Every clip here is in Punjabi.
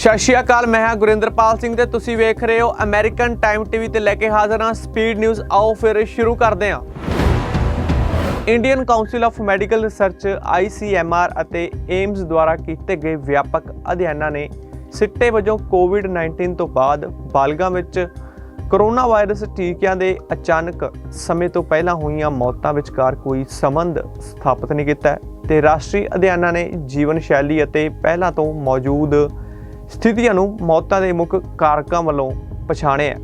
ਸਤਿ ਸ਼੍ਰੀ ਅਕਾਲ, ਮੈਂ ਹਾਂ ਗੁਰਿੰਦਰਪਾਲ ਸਿੰਘ ਤੇ ਤੁਸੀਂ ਵੇਖ ਰਹੇ ਹੋ ਅਮਰੀਕਨ ਟਾਈਮ ਟੀਵੀ ਤੇ ਲੈ ਕੇ ਹਾਜ਼ਰ ਹਾਂ ਸਪੀਡ ਨਿਊਜ਼ ਆਓ ਫਿਰ ਸ਼ੁਰੂ ਕਰਦੇ ਹਾਂ। Indian Council of Medical Research ICMR ਅਤੇ ਏਮਸ ਦੁਆਰਾ ਕੀਤੇ ਗਏ ਵਿਆਪਕ ਅਧਿਐਨਾਂ ਨੇ ਸਿੱਟੇ ਵਜੋਂ ਕੋਵਿਡ-19 ਤੋਂ ਬਾਅਦ ਬਾਲਗਾਂ ਵਿੱਚ ਕਰੋਨਾ ਵਾਇਰਸ ਟੀਕਿਆਂ ਦੇ ਅਚਾਨਕ ਸਮੇਂ ਤੋਂ ਪਹਿਲਾਂ ਹੋਈਆਂ ਮੌਤਾਂ ਵਿਚਕਾਰ ਕੋਈ ਸੰਬੰਧ ਸਥਾਪਿਤ ਨਹੀਂ ਕੀਤਾ ਹੈ ਤੇ ਰਾਸ਼ਟਰੀ ਅਧਿਐਨਾਂ ਨੇ ਜੀਵਨ ਸ਼ੈਲੀ ਅਤੇ ਪਹਿਲਾਂ ਤੋਂ ਮੌਜੂਦ ਸਥਿਤੀਆਂ ਨੂੰ ਮੌਤਾਂ ਦੇ ਮੁੱਖ ਕਾਰਕਾਂ ਵੱਲੋਂ ਪਛਾਣਿਆ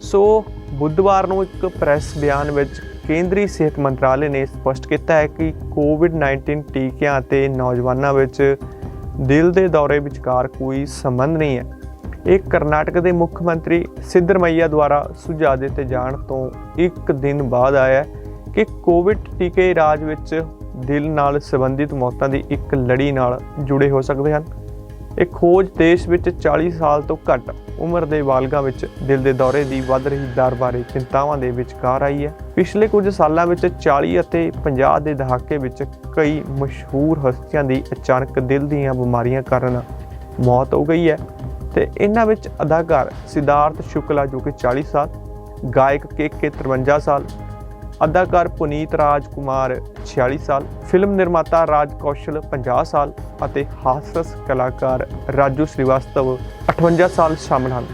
ਸੋ ਬੁੱਧਵਾਰ ਨੂੰ ਇੱਕ ਪ੍ਰੈਸ ਬਿਆਨ ਵਿੱਚ ਕੇਂਦਰੀ ਸਿਹਤ ਮੰਤਰਾਲੇ ਨੇ ਸਪਸ਼ਟ ਕੀਤਾ ਹੈ ਕਿ ਕੋਵਿਡ-19 ਟੀਕਿਆਂ ਅਤੇ ਨੌਜਵਾਨਾਂ ਵਿੱਚ ਦਿਲ ਦੇ ਦੌਰੇ ਵਿਚਕਾਰ ਕੋਈ ਸੰਬੰਧ ਨਹੀਂ ਹੈ। ਇਹ ਕਰਨਾਟਕ ਦੇ ਮੁੱਖ ਮੰਤਰੀ ਸਿੱਧਰਮਈਆ ਦੁਆਰਾ ਸੁਝਾਅ ਦਿੱਤੇ ਜਾਣ ਤੋਂ ਇੱਕ ਦਿਨ ਬਾਅਦ ਆਇਆ ਹੈ ਕਿ ਕੋਵਿਡ ਟੀਕੇ ਰਾਜ ਵਿੱਚ ਦਿਲ ਨਾਲ ਸੰਬੰਧਿਤ ਮੌਤਾਂ ਦੀ ਇੱਕ ਲੜੀ ਨਾਲ ਜੁੜੇ ਹੋ ਸਕਦੇ ਹਨ। ਇਹ ਖੋਜ ਦੇਸ਼ ਵਿੱਚ 40 ਸਾਲ ਤੋਂ ਘੱਟ ਉਮਰ ਦੇ ਬਾਲਗਾਂ ਵਿੱਚ ਦਿਲ ਦੇ ਦੌਰੇ ਦੀ ਵੱਧ ਰਹੀ ਦਰ ਬਾਰੇ ਚਿੰਤਾਵਾਂ ਦੇ ਵਿਚਕਾਰ ਆਈ ਹੈ। ਪਿਛਲੇ ਕੁਝ ਸਾਲਾਂ ਵਿੱਚ 40 ਅਤੇ 50 ਦੇ ਦਹਾਕੇ ਵਿੱਚ ਕਈ ਮਸ਼ਹੂਰ ਹਸਤੀਆਂ ਦੀ ਅਚਾਨਕ ਦਿਲ ਦੀਆਂ ਬਿਮਾਰੀਆਂ ਕਾਰਨ ਮੌਤ ਹੋ ਗਈ ਹੈ ਤੇ ਇਹਨਾਂ ਵਿੱਚ ਅਦਾਕਾਰ ਸਿਧਾਰਥ ਸ਼ੁਕਲਾ ਜੋ ਕਿ 40 ਸਾਲ, ਗਾਇਕ ਕੇ 53 ਸਾਲ ਅਦਾਕਾਰ ਪੁਨੀਤ ਰਾਜ ਕੁਮਾਰ 46 ਸਾਲ ਫਿਲਮ ਨਿਰਮਾਤਾ ਰਾਜ ਕੌਸ਼ਲ 50 ਸਾਲ ਅਤੇ ਹਾਸਰਸ ਕਲਾਕਾਰ ਰਾਜੂ ਸ੍ਰੀਵਾਸਤਵ 58 ਸਾਲ ਸ਼ਾਮਲ ਹਨ।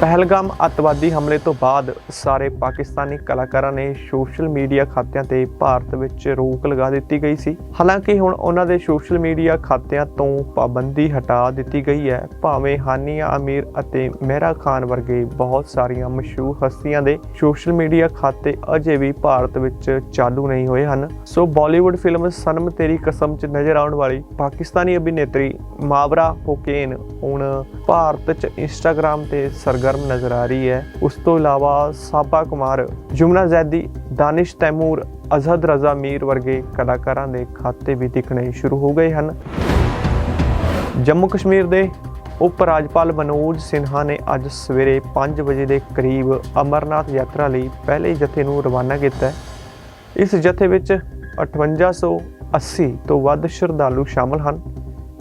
ਪਹਿਲਗਾਮ ਅੱਤਵਾਦੀ ਹਮਲੇ ਤੋਂ ਬਾਅਦ ਸਾਰੇ ਪਾਕਿਸਤਾਨੀ ਕਲਾਕਾਰਾਂ ਨੇ ਸੋਸ਼ਲ ਮੀਡੀਆ ਖਾਤਿਆਂ ਤੇ ਭਾਰਤ ਵਿੱਚ ਰੋਕ ਲਗਾ ਦਿੱਤੀ ਗਈ ਸੀ। ਹਾਲਾਂਕਿ ਹੁਣ ਉਹਨਾਂ ਦੇ ਸੋਸ਼ਲ ਮੀਡੀਆ ਖਾਤਿਆਂ ਤੋਂ ਪਾਬੰਦੀ ਹਟਾ ਦਿੱਤੀ ਗਈ ਹੈ। ਭਾਵੇਂ ਹਾਨੀਆ ਅਮੀਰ ਅਤੇ ਮਹਿਰਾ ਖਾਨ ਵਰਗੇ ਬਹੁਤ ਸਾਰੀਆਂ ਮਸ਼ਹੂਰ ਹਸਤੀਆਂ ਦੇ ਸੋਸ਼ਲ ਮੀਡੀਆ ਖਾਤੇ ਅਜੇ ਵੀ ਭਾਰਤ ਵਿੱਚ ਚਾਲੂ ਨਹੀਂ ਹੋਏ ਹਨ। ਸੋ ਬਾਲੀਵੁੱਡ ਫਿਲਮ ਸਨਮ ਤੇਰੀ ਕਸਮ 'ਚ ਨਜ਼ਰ ਆਉਣ ਵਾਲੀ ਪਾਕਿਸਤਾਨੀ ਅਭਿਨੇਤਰੀ ਮਾਵਰਾ ਹੋਕੇਨ ਹੁਣ ਭਾਰਤ 'ਚ ਇੰਸਟਾਗ੍ਰam ਤੇ ਸਰਗਰਮ ਨਜ਼ਰ ਆ ਰਹੀ ਹੈ। ਉਸ ਤੋਂ ਇਲਾਵਾ ਸਾਬਾ ਕੁਮਾਰ, ਜੁਮਨਾ ਜ਼ੈਦੀ, ਦਾਨਿਸ਼ ਤੈਮੂਰ, ਅਜ਼ਹਦ ਰਜ਼ਾ ਮੀਰ ਵਰਗੇ ਕਲਾਕਾਰਾਂ ਦੇ ਖਾਤੇ ਵੀ ਦਿਖਣੇ ਸ਼ੁਰੂ ਹੋ ਗਏ ਹਨ। ਜੰਮੂ ਕਸ਼ਮੀਰ ਦੇ ਉਪ ਰਾਜਪਾਲ ਮਨੋਜ ਸਿਨਹਾ ਨੇ ਅੱਜ ਸਵੇਰੇ 5 ਵਜੇ ਦੇ ਕਰੀਬ ਅਮਰਨਾਥ ਯਾਤਰਾ ਲਈ ਪਹਿਲੇ ਜਥੇ ਨੂੰ ਰਵਾਨਾ ਕੀਤਾ ਇਸ ਜਥੇ ਵਿੱਚ 5880 ਤੋਂ ਵੱਧ ਸ਼ਰਧਾਲੂ ਸ਼ਾਮਲ ਹਨ।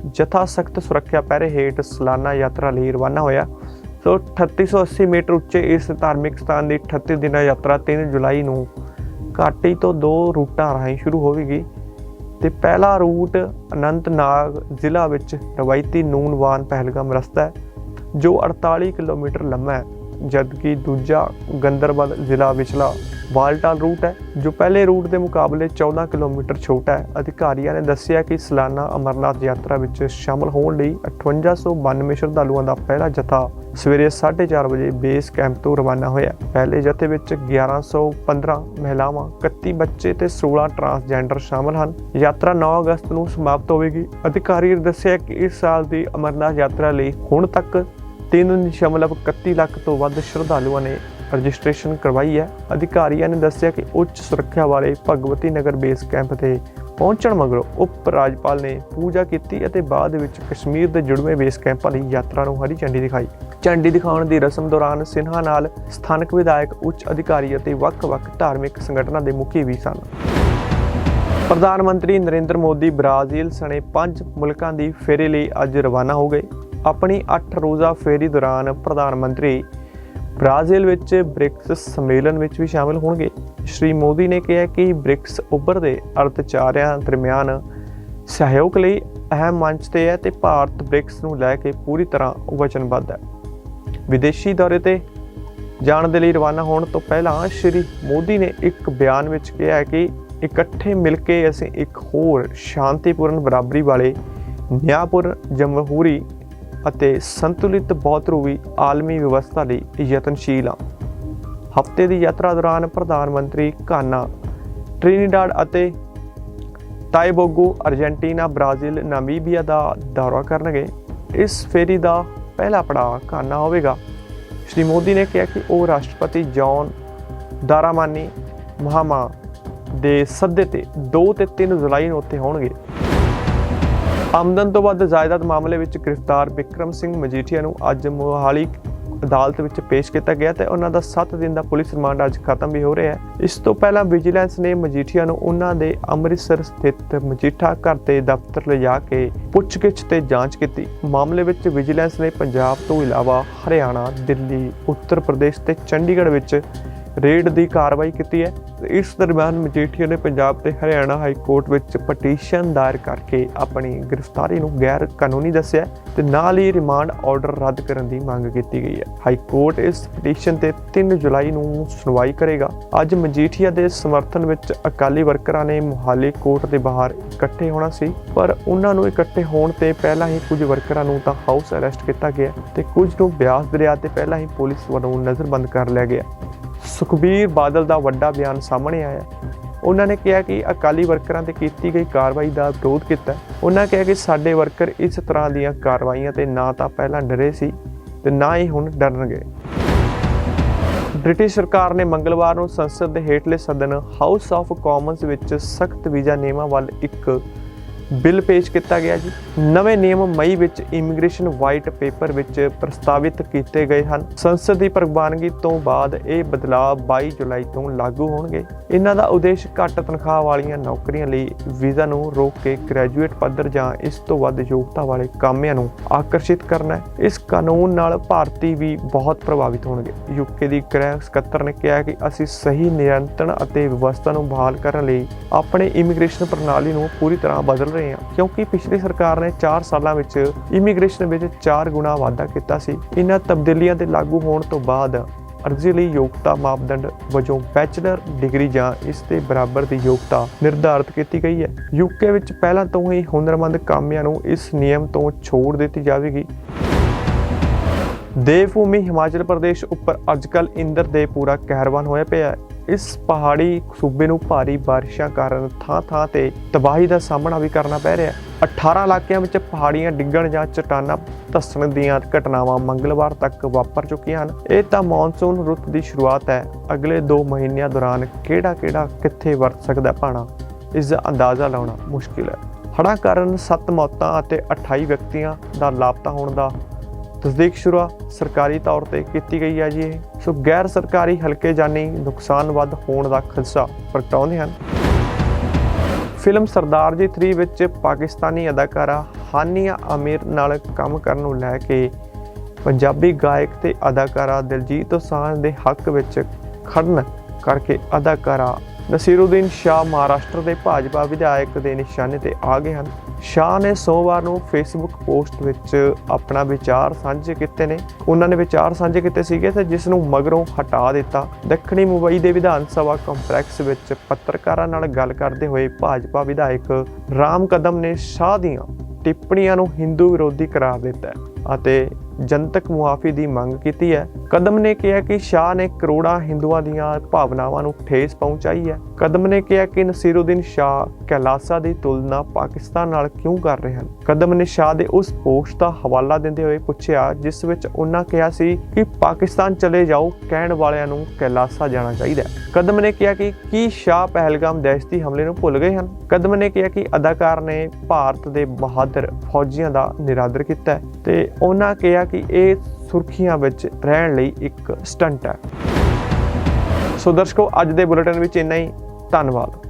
ਜਥਾ ਸਖਤ ਸੁਰੱਖਿਆ ਪਹਿਰੇ ਹੇਠ ਸਾਲਾਨਾ ਯਾਤਰਾ ਲਈ ਰਵਾਨਾ ਹੋਇਆ। ਸੋ 3880 ਮੀਟਰ ਉੱਚੇ ਇਸ ਧਾਰਮਿਕ ਸਥਾਨ ਦੀ 38 ਦਿਨਾਂ ਯਾਤਰਾ 3 ਜੁਲਾਈ ਨੂੰ ਘਾਟੀ ਤੋਂ ਦੋ ਰੂਟਾਂ ਰਾਹੀਂ ਸ਼ੁਰੂ ਹੋਵੇਗੀ ਤੇ ਪਹਿਲਾ ਰੂਟ ਅਨੰਤਨਾਗ ਜ਼ਿਲ੍ਹਾ ਵਿੱਚ ਰਵਾਇਤੀ ਨੂਨਵਾਨ ਪਹਿਲਗਾਮ ਰਸਤਾ ਹੈ, ਜੋ 48 ਕਿਲੋਮੀਟਰ ਲੰਮਾ ਹੈ। ਜਦਕਿ ਦੂਜਾ ਗੰਦਰਬਲ ਜ਼ਿਲ੍ਹਾ ਵਿਚਲਾ ਵਾਲਟਾਲ ਰੂਟ ਹੈ, ਜੋ ਪਹਿਲੇ ਰੂਟ ਦੇ ਮੁਕਾਬਲੇ 14 ਕਿਲੋਮੀਟਰ ਛੋਟਾ ਹੈ। ਅਧਿਕਾਰੀਆਂ ਨੇ ਦੱਸਿਆ ਕਿ ਸਾਲਾਨਾ ਅਮਰਨਾਥ ਯਾਤਰਾ ਵਿੱਚ ਸ਼ਾਮਲ ਹੋਣ ਲਈ 5892 ਸ਼ਰਧਾਲੂਆਂ ਦਾ ਪਹਿਲਾ ਜਥਾ ਸਵੇਰੇ 4:30 ਵਜੇ ਬੇਸ ਕੈਂਪ ਤੋਂ ਰਵਾਨਾ ਹੋਇਆ ਪਹਿਲੇ ਜਥੇ ਵਿੱਚ 1115 ਮਹਿਲਾਵਾਂ 31 ਬੱਚੇ ਤੇ 16 ਟਰਾਂਸਜੈਂਡਰ ਸ਼ਾਮਲ ਹਨ। ਯਾਤਰਾ 9 ਅਗਸਤ ਨੂੰ ਸਮਾਪਤ ਹੋਵੇਗੀ। ਅਧਿਕਾਰੀ ਨੇ ਦੱਸਿਆ ਕਿ ਇਸ ਸਾਲ ਦੀ ਅਮਰਨਾਥ ਯਾਤਰਾ ਲਈ ਹੁਣ ਤੱਕ 3.31 ਲੱਖ ਤੋਂ ਵੱਧ ਸ਼ਰਧਾਲੂਆਂ ਨੇ ਰਜਿਸਟ੍ਰੇਸ਼ਨ ਕਰਵਾਈ ਹੈ। ਅਧਿਕਾਰੀਆਂ ਨੇ ਦੱਸਿਆ ਕਿ ਉੱਚ ਸੁਰੱਖਿਆ ਵਾਲੇ ਭਗਵਤੀ ਨਗਰ ਬੇਸ ਕੈਂਪ ਤੇ ਪਹੁੰਚਣ ਮਗਰੋਂ ਉਪ ਰਾਜਪਾਲ ਨੇ ਪੂਜਾ ਕੀਤੀ ਅਤੇ ਬਾਅਦ ਵਿੱਚ ਕਸ਼ਮੀਰ ਦੇ ਜੁੜਵੇਂ ਬੇਸ ਕੈਂਪਾਂ ਲਈ ਯਾਤਰਾ ਨੂੰ ਹਰੀ ਝੰਡੀ ਦਿਖਾਈ। ਝੰਡੀ ਦਿਖਾਉਣ ਦੀ ਰਸਮ ਦੌਰਾਨ ਸਿਨਹਾ ਨਾਲ ਸਥਾਨਕ ਵਿਧਾਇਕ, ਉੱਚ ਅਧਿਕਾਰੀ ਅਤੇ ਵੱਖ-ਵੱਖ ਧਾਰਮਿਕ ਸੰਗਠਨਾਂ ਦੇ ਮੁਖੀ ਵੀ ਸਨ। ਪ੍ਰਧਾਨ ਮੰਤਰੀ ਨਰਿੰਦਰ ਮੋਦੀ ਬ੍ਰਾਜ਼ੀਲ ਸਣੇ ਪੰਜ ਮੁਲਕਾਂ ਦੀ ਫੇਰੀ ਲਈ ਅੱਜ ਰਵਾਨਾ ਹੋ ਗਏ। ਆਪਣੀ 8 ਰੋਜ਼ਾ ਫੇਰੀ ਦੌਰਾਨ ਪ੍ਰਧਾਨ ਮੰਤਰੀ ਬ੍ਰਾਜ਼ੀਲ ਵਿੱਚ ਬ੍ਰਿਕਸ ਸੰਮੇਲਨ ਵਿੱਚ ਵੀ ਸ਼ਾਮਲ ਹੋਣਗੇ। ਸ਼੍ਰੀ ਮੋਦੀ ਨੇ ਕਿਹਾ ਕਿ ਬ੍ਰਿਕਸ ਉੱਭਰਦੇ ਅਰਥਚਾਰਿਆਂ ਦਰਮਿਆਨ ਸਹਿਯੋਗ ਲਈ ਅਹਿਮ ਮੰਚ ਤੇ ਹੈ ਤੇ ਭਾਰਤ ਬ੍ਰਿਕਸ ਨੂੰ ਲੈ ਕੇ ਪੂਰੀ ਤਰ੍ਹਾਂ ਵਚਨਬੱਧ ਹੈ। ਵਿਦੇਸ਼ੀ ਦੌਰੇ ਤੇ ਜਾਣ ਦੇ ਲਈ ਰਵਾਨਾ ਹੋਣ ਤੋਂ ਪਹਿਲਾਂ ਸ਼੍ਰੀ ਮੋਦੀ ਨੇ ਇੱਕ ਬਿਆਨ ਵਿੱਚ ਕਿਹਾ ਕਿ ਇਕੱਠੇ ਮਿਲ ਕੇ ਅਸੀਂ ਇੱਕ ਹੋਰ ਸ਼ਾਂਤੀਪੂਰਨ ਬਰਾਬਰੀ ਵਾਲੇ ਨਿਆਂਪੂਰਨ ਜਮਹੂਰੀ ਅਤੇ ਸੰਤੁਲਿਤ ਬਹੁਧਰੂਵੀ ਆਲਮੀ ਵਿਵਸਥਾ ਲਈ ਯਤਨਸ਼ੀਲ ਹਾਂ। ਹਫ਼ਤੇ ਦੀ ਯਾਤਰਾ ਦੌਰਾਨ ਪ੍ਰਧਾਨ ਮੰਤਰੀ ਘਾਨਾ, ਟ੍ਰਿਨੀਡਾਡ ਅਤੇ ਟਾਈਬੋਗੋ ਅਰਜੈਂਟੀਨਾ, ਬ੍ਰਾਜ਼ੀਲ, ਨਾਮੀਬੀਆ ਦਾ ਦੌਰਾ ਕਰਨਗੇ। ਇਸ ਫੇਰੀ ਦਾ ਪਹਿਲਾ ਪੜਾਅ ਘਾਨਾ ਹੋਵੇਗਾ। ਸ਼੍ਰੀ ਮੋਦੀ ਨੇ ਕਿਹਾ ਕਿ ਉਹ ਰਾਸ਼ਟਰਪਤੀ ਜੌਨ ਦਾਰਾਮਾਨੀ ਮਹਾਮਾ ਦੇ ਸੱਦੇ ਤੇ 2 ਤੇ 3 ਜੁਲਾਈ ਨੂੰ ਉੱਥੇ ਹੋਣਗੇ। ਆਮਦਨ ਤੋਂ ਵੱਧ ਜਾਇਦਾਦ ਮਾਮਲੇ ਵਿੱਚ ਗ੍ਰਿਫਤਾਰ ਵਿਕਰਮ ਸਿੰਘ ਮਜੀਠੀਆ ਨੂੰ ਅੱਜ ਮੋਹਾਲੀ ਅਦਾਲਤ ਵਿੱਚ ਪੇਸ਼ ਕੀਤਾ ਗਿਆ ਤੇ ਉਹਨਾਂ ਦਾ 7 ਦਿਨ ਦਾ ਪੁਲਿਸ ਰਿਮਾਂਡ ਅੱਜ ਖਤਮ ਵੀ ਹੋ ਰਿਹਾ ਹੈ। ਇਸ ਤੋਂ ਪਹਿਲਾਂ ਵਿਜੀਲੈਂਸ ਨੇ ਮਜੀਠੀਆ ਨੂੰ ਉਹਨਾਂ ਦੇ ਅੰਮ੍ਰਿਤਸਰ ਸਥਿਤ ਮਜੀਠਾ ਘਰ ਦੇ ਦਫ਼ਤਰ ਲਿਜਾ ਕੇ ਪੁੱਛਗਿੱਛ ਤੇ ਜਾਂਚ ਕੀਤੀ। ਮਾਮਲੇ ਵਿੱਚ ਵਿਜੀਲੈਂਸ ਨੇ ਪੰਜਾਬ ਤੋਂ ਇਲਾਵਾ ਹਰਿਆਣਾ, ਦਿੱਲੀ, ਉੱਤਰ ਪ੍ਰਦੇਸ਼ ਤੇ ਚੰਡੀਗੜ੍ਹ ਵਿੱਚ ਰੇਡ ਦੀ ਕਾਰਵਾਈ ਕੀਤੀ ਹੈ। ਇਸ ਦਰਮਿਆਨ ਮਜੀਠੀਆ ਨੇ ਪੰਜਾਬ ਤੇ ਹਰਿਆਣਾ ਹਾਈ ਕੋਰਟ ਵਿੱਚ ਪਟੀਸ਼ਨ ਦਾਇਰ ਕਰਕੇ ਆਪਣੀ ਗ੍ਰਿਫਤਾਰੀ ਨੂੰ ਗੈਰ ਕਾਨੂੰਨੀ ਦੱਸਿਆ ਹੈ ਤੇ ਨਾਲ ਹੀ ਰਿਮਾਂਡ ਆਰਡਰ ਰੱਦ ਕਰਨ ਦੀ ਮੰਗ ਕੀਤੀ ਗਈ ਹੈ। ਹਾਈ ਕੋਰਟ ਇਸ ਪਟੀਸ਼ਨ ਤੇ 3 ਜੁਲਾਈ ਨੂੰ ਸੁਣਵਾਈ ਕਰੇਗਾ। ਅੱਜ ਮਜੀਠੀਆ ਦੇ ਸਮਰਥਨ ਵਿੱਚ ਅਕਾਲੀ ਵਰਕਰਾਂ ਨੇ ਮੁਹਾਲੀ ਕੋਰਟ ਦੇ ਬਾਹਰ ਇਕੱਠੇ ਹੋਣਾ ਸੀ, ਪਰ ਉਹਨਾਂ ਨੂੰ ਇਕੱਠੇ ਹੋਣ ਤੇ ਪਹਿਲਾਂ ਹੀ ਕੁਝ ਵਰਕਰਾਂ ਨੂੰ ਤਾਂ ਹਾਊਸ ਅਰੈਸਟ ਕੀਤਾ ਗਿਆ ਤੇ ਕੁਝ ਨੂੰ ਬਿਆਸ ਦਰਿਆ ਤੇ ਪਹਿਲਾਂ ਹੀ ਪੁਲਿਸ ਵੱਲੋਂ ਨਜ਼ਰਬੰਦ ਕਰ ਲਿਆ ਗਿਆ ਸੁਖਬੀਰ ਬਾਦਲ ਦਾ ਵੱਡਾ ਬਿਆਨ ਸਾਹਮਣੇ ਆਇਆ। ਉਹਨਾਂ ਨੇ ਕਿਹਾ ਕਿ ਅਕਾਲੀ ਵਰਕਰਾਂ ਤੇ ਕੀਤੀ ਗਈ ਕਾਰਵਾਈ ਦਾ ਵਿਰੋਧ ਕੀਤਾ। ਉਹਨਾਂ ਕਿਹਾ ਕਿ ਸਾਡੇ ਵਰਕਰ ਇਸ ਤਰ੍ਹਾਂ ਦੀਆਂ ਕਾਰਵਾਈਆਂ ਤੇ ਨਾ ਤਾਂ ਪਹਿਲਾਂ ਡਰੇ ਸੀ ਤੇ ਨਾ ਹੀ ਹੁਣ ਡਰਨਗੇ। ਬ੍ਰਿਟਿਸ਼ ਸਰਕਾਰ ਨੇ ਮੰਗਲਵਾਰ ਨੂੰ ਸੰਸਦ ਦੇ ਹੇਠਲੇ ਸਦਨ ਹਾਊਸ ਆਫ ਕਾਮਨਸ ਵਿੱਚ ਸਖਤ ਵੀਜ਼ਾ ਨਿਯਮਾਂ ਵੱਲ ਇੱਕ ਬਿੱਲ ਪੇਸ਼ ਕੀਤਾ ਗਿਆ ਜੀ। ਨਵੇਂ ਨਿਯਮ ਮਈ ਵਿੱਚ ਇਮੀਗ੍ਰੇਸ਼ਨ ਵਾਈਟ ਪੇਪਰ ਵਿੱਚ ਪ੍ਰਸਤਾਵਿਤ ਕੀਤੇ ਗਏ ਹਨ। ਸੰਸਦ ਦੀ ਪ੍ਰਵਾਨਗੀ ਤੋਂ ਬਾਅਦ ਇਹ ਬਦਲਾਅ 22 ਜੁਲਾਈ ਤੋਂ ਲਾਗੂ ਹੋਣਗੇ। ਇਹਨਾਂ ਦਾ ਉਦੇਸ਼ ਘੱਟ ਤਨਖਾਹ ਵਾਲੀਆਂ ਨੌਕਰੀਆਂ ਲਈ ਵੀਜ਼ਾ ਨੂੰ ਰੋਕ ਕੇ ਗ੍ਰੈਜੂਏਟ ਪੱਧਰ ਜਾਂ ਇਸ ਤੋਂ ਵੱਧ ਯੋਗਤਾ ਵਾਲੇ ਕਾਮਿਆਂ ਨੂੰ ਆਕਰਸ਼ਿਤ ਕਰਨਾ ਹੈ। ਇਸ ਕਾਨੂੰਨ ਨਾਲ ਭਾਰਤੀ ਵੀ ਬਹੁਤ ਪ੍ਰਭਾਵਿਤ ਹੋਣਗੇ। ਯੂਕੇ ਦੀ ਗ੍ਰਹਿ ਸਕੱਤਰ ਨੇ ਕਿਹਾ ਕਿ ਅਸੀਂ ਸਹੀ ਨਿਯੰਤਰਣ ਅਤੇ ਵਿਵਸਥਾ ਨੂੰ ਬਹਾਲ ਕਰਨ ਲਈ ਆਪਣੇ ਇਮੀਗ੍ਰੇਸ਼ਨ ਪ੍ਰਣਾਲੀ ਨੂੰ ਪੂਰੀ ਤਰ੍ਹਾਂ ਬਦਲ ਰਹੇ ਹਾਂ, ਕਿਉਂਕਿ ਪਿਛਲੀ ਸਰਕਾਰ ਨੇ 4 ਸਾਲਾਂ ਵਿੱਚ ਇਮੀਗ੍ਰੇਸ਼ਨ ਵਿੱਚ 4 ਗੁਣਾ ਵਾਧਾ ਕੀਤਾ ਸੀ। ਇਹਨਾਂ ਤਬਦੀਲੀਆਂ ਦੇ ਲਾਗੂ ਹੋਣ ਤੋਂ ਬਾਅਦ ਅਰਜ਼ੀ ਲਈ ਯੋਗਤਾ ਮਾਪਦੰਡ ਵਜੋਂ ਬੈਚਲਰ ਡਿਗਰੀ ਜਾਂ ਇਸ ਦੇ ਬਰਾਬਰ ਦੀ ਯੋਗਤਾ ਨਿਰਧਾਰਤ ਕੀਤੀ ਗਈ ਹੈ। ਯੂਕੇ ਵਿੱਚ ਪਹਿਲਾਂ ਤੋਂ ਹੀ ਹੁਨਰਮੰਦ ਕਾਮਿਆਂ ਨੂੰ ਇਸ ਨਿਯਮ ਤੋਂ ਛੋੜ ਦਿੱਤੀ ਜਾਵੇਗੀ। ਦੇਵਭੂਮੀ ਹਿਮਾਚਲ ਪ੍ਰਦੇਸ਼ ਉੱਪਰ ਅੱਜਕੱਲ ਇੰਦਰ ਦੇ ਪੂਰਾ ਕਹਿਰਵਾਨ ਹੋਇਆ ਪਿਆ ਹੈ। ਇਸ ਪਹਾੜੀ ਸੂਬੇ ਨੂੰ ਭਾਰੀ ਬਾਰਿਸ਼ਾਂ ਕਾਰਨ ਥਾਂ-ਥਾਂ ਤੇ ਤਬਾਹੀ ਦਾ ਸਾਹਮਣਾ ਵੀ ਕਰਨਾ ਪੈ ਰਿਹਾ ਹੈ। 18 ਇਲਾਕਿਆਂ ਵਿੱਚ ਪਹਾੜੀਆਂ ਡਿੱਗਣ ਜਾਂ ਚਟਾਨਾਂ ਧੱਸਣ ਦੀਆਂ ਘਟਨਾਵਾਂ ਮੰਗਲਵਾਰ ਤੱਕ ਵਾਪਰ ਚੁੱਕੀਆਂ ਹਨ। ਇਹ ਤਾਂ ਮੌਨਸੂਨ ਰੁੱਤ ਦੀ ਸ਼ੁਰੂਆਤ ਹੈ। ਅਗਲੇ 2 ਮਹੀਨਿਆਂ ਦੌਰਾਨ ਕਿਹੜਾ-ਕਿਹੜਾ, ਕਿੱਥੇ ਵਰਤ ਸਕਦਾ ਹੈ ਪਾਣਾ ਇਸ ਦਾ ਅੰਦਾਜ਼ਾ ਲਾਉਣਾ ਮੁਸ਼ਕਿਲ ਹੈ। ਹੜ੍ਹਾਂ ਕਾਰਨ 7 ਮੌਤਾਂ ਅਤੇ 28 ਵਿਅਕਤੀਆਂ ਦਾ ਲਾਪਤਾ ਹੋਣ ਦਾ ਤਸਦੀਕ ਸ਼ੁਰੂ ਸਰਕਾਰੀ ਤੌਰ ਤੇ ਕੀਤੀ ਗਈ ਹੈ ਜੀ ਇਹ। ਸੋ ਗੈਰ ਸਰਕਾਰੀ ਹਲਕੇ ਜਾਨੀ ਨੁਕਸਾਨ ਵੱਧ ਹੋਣ ਦਾ ਖਦਸ਼ਾ ਪ੍ਰਗਟਾਉਂਦੇ ਹਨ। ਫਿਲਮ ਸਰਦਾਰ ਜੀ 3 ਵਿੱਚ ਪਾਕਿਸਤਾਨੀ ਅਦਾਕਾਰਾ ਹਾਨੀਆ ਅਮੀਰ ਨਾਲ ਕੰਮ ਕਰਨ ਨੂੰ ਲੈ ਕੇ ਪੰਜਾਬੀ ਗਾਇਕ ਤੇ ਅਦਾਕਾਰਾ ਦਿਲਜੀਤ ਦੋਸਾਂਝ ਦੇ ਹੱਕ ਵਿੱਚ ਖੜਨ ਕਰਕੇ ਅਦਾਕਾਰਾ ਨਸੀਰੁਦੀਨ ਸ਼ਾਹ ਮਹਾਰਾਸ਼ਟਰ ਦੇ ਭਾਜਪਾ ਵਿਧਾਇਕ ਦੇ ਨਿਸ਼ਾਨੇ ਤੇ ਆ ਗਏ ਹਨ। ਸ਼ਾਹ ਨੇ ਸੋਮਵਾਰ ਨੂੰ ਫੇਸਬੁੱਕ ਪੋਸਟ ਵਿੱਚ ਆਪਣਾ ਵਿਚਾਰ ਸਾਂਝੇ ਕੀਤੇ ਨੇ। ਉਹਨਾਂ ਨੇ ਵਿਚਾਰ ਸਾਂਝੇ ਕੀਤੇ ਸੀਗੇ ਤੇ ਜਿਸ ਨੂੰ ਮਗਰੋਂ ਹਟਾ ਦਿੱਤਾ। ਦੱਖਣੀ ਮੁੰਬਈ ਦੇ ਵਿਧਾਨ ਸਭਾ ਕੰਪਲੈਕਸ ਵਿੱਚ ਪੱਤਰਕਾਰਾਂ ਨਾਲ ਗੱਲ ਕਰਦੇ ਹੋਏ ਭਾਜਪਾ ਵਿਧਾਇਕ ਰਾਮ ਕਦਮ ਨੇ ਸ਼ਾਹ ਦੀਆਂ ਟਿੱਪਣੀਆਂ ਨੂੰ ਹਿੰਦੂ ਵਿਰੋਧੀ ਕਰਾਰ ਦਿੱਤਾ ਅਤੇ ਜਨਤਕ ਮੁਆਫੀ ਦੀ ਮੰਗ ਕੀਤੀ ਹੈ। ਕਦਮ ਨੇ ਕਿਹਾ ਕਿ ਸ਼ਾਹ ਨੇ ਕਰੋੜਾਂ ਹਿੰਦੂਆਂ ਦੀਆਂ ਭਾਵਨਾਵਾਂ ਨੂੰ ਠੇਸ ਪਹੁੰਚਾਈ ਹੈ। ਕਦਮ ਨੇ ਕਿਹਾ ਕਿ ਨਸੀਰੁਦੀਨ ਸ਼ਾਹ ਕੈਲਾਸਾ ਦੀ ਤੁਲਨਾ ਪਾਕਿਸਤਾਨ ਨਾਲ ਕਿਉਂ ਕਰ ਰਹੇ ਹਨ? ਕਦਮ ਨੇ ਸ਼ਾਹ ਦੇ ਉਸ ਪੋਸਟ ਦਾ ਹਵਾਲਾ ਦਿੰਦੇ ਹੋਏ ਪੁੱਛਿਆ, ਜਿਸ ਵਿੱਚ ਉਹਨਾਂ ਕਿਹਾ ਸੀ ਕਿ ਪਾਕਿਸਤਾਨ ਚਲੇ ਜਾਓ, ਕਹਿਣ ਵਾਲਿਆਂ ਨੂੰ ਕੈਲਾਸਾ ਜਾਣਾ ਚਾਹੀਦਾ ਹੈ। ਕਦਮ ਨੇ ਕਿਹਾ ਕਿ ਕੀ ਸ਼ਾਹ ਪਹਿਲਗਾਮ ਦਹਿਸ਼ਤੀ ਹਮਲੇ ਨੂੰ ਭੁੱਲ ਗਏ ਹਨ? ਕਦਮ ਨੇ ਕਿਹਾ ਕਿ ਅਦਾਕਾਰ ਨੇ ਭਾਰਤ ਦੇ ਬਹਾਦਰ ਫੌਜੀਆਂ ਦਾ ਨਿਰਾਦਰ ਕੀਤਾ ਹੈ ਤੇ ਉਹਨਾਂ ਕਿਹਾ ਕਿ ਇਹ ਸੁਰਖੀਆਂ ਵਿੱਚ ਰਹਿਣ ਲਈ ਇੱਕ ਸਟੰਟ ਹੈ। ਸੋ ਦਰਸ਼ਕੋ, ਅੱਜ ਦੇ ਬੁਲੇਟਿਨ ਵਿੱਚ ਇੰਨਾ ਹੀ। ਧੰਨਵਾਦ।